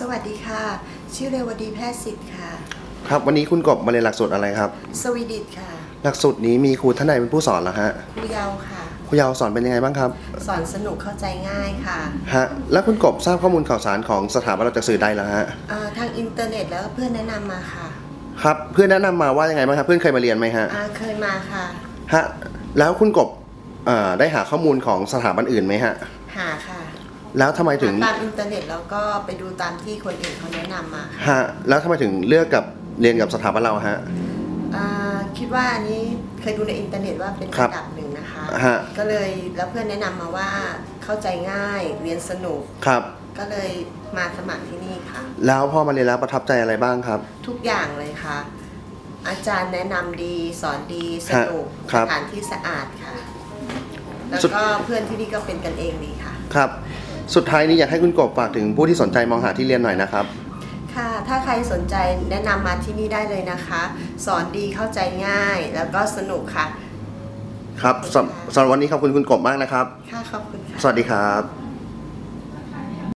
สวัสดีค่ะ ชื่อเรวดีแพทย์สิทธิ์ค่ะ ครับวันนี้คุณกบมาเรียนหลักสูตรอะไรครับ สวีดิตค่ะ หลักสูตรนี้มีครูท่านใดเป็นผู้สอนเหรอฮะครูเยาว์ค่ะ ครูยาวสอนเป็นยังไงบ้างครับสอนสนุกเข้าใจง่ายค่ะฮะแล้วคุณกบทราบข้อมูลข่าวสารของสถาบันเราจากสื่อใดเหรอฮะอ่าทางอินเทอร์เน็ตแล้วก็เพื่อนแนะนำมาค่ะครับเพื่อนแนะนำมาว่ายังไงบ้างครับเพื่อนเคยมาเรียนไหมฮะอ่าเคยมาค่ะ ฮะแล้วคุณกบเอ่อได้หาข้อมูลของสถาบันอื่นไหมฮะหาค่ะ แล้วทำไมถึงหาตามอินเทอร์เน็ตแล้วก็ไปดูตามที่คนอื่นเขาแนะนำมาค่ะฮะแล้วทำไมถึงเลือกกับเรียนกับสถาบันเราฮะ อ่าคิดว่าอันนี้เคยดูในอินเทอร์เน็ตว่าเป็นครับระดับหนึ่งนะคะ ฮะ ก็เลยแล้วเพื่อนแนะนำมาว่าเข้าใจง่ายเรียนสนุก ครับ ก็เลยมาสมัครที่นี่ค่ะ แล้วพอมาเรียนแล้วประทับใจอะไรบ้างครับ ทุกอย่างเลยค่ะ อาจารย์แนะนำดีสอนดีสนุกครัสบถานที่สะอาดค่ะ แล้วสุดก็เพื่อนที่นี่ก็เป็นกันเองดีค่ะ ครับ สุดท้ายนี้อยากให้คุณกบฝากถึงผู้ที่สนใจมองหาที่เรียนหน่อยนะครับ ค่ะ ถ้าใครสนใจแนะนำมาที่นี่ได้เลยนะคะ สอนดีเข้าใจง่ายแล้วก็สนุกค่ะ ครับสำสำหรับวันนี้ขอบคุณคุณกบมากนะครับ ค่ะ ขอบคุณค่ะ สวัสดีครับ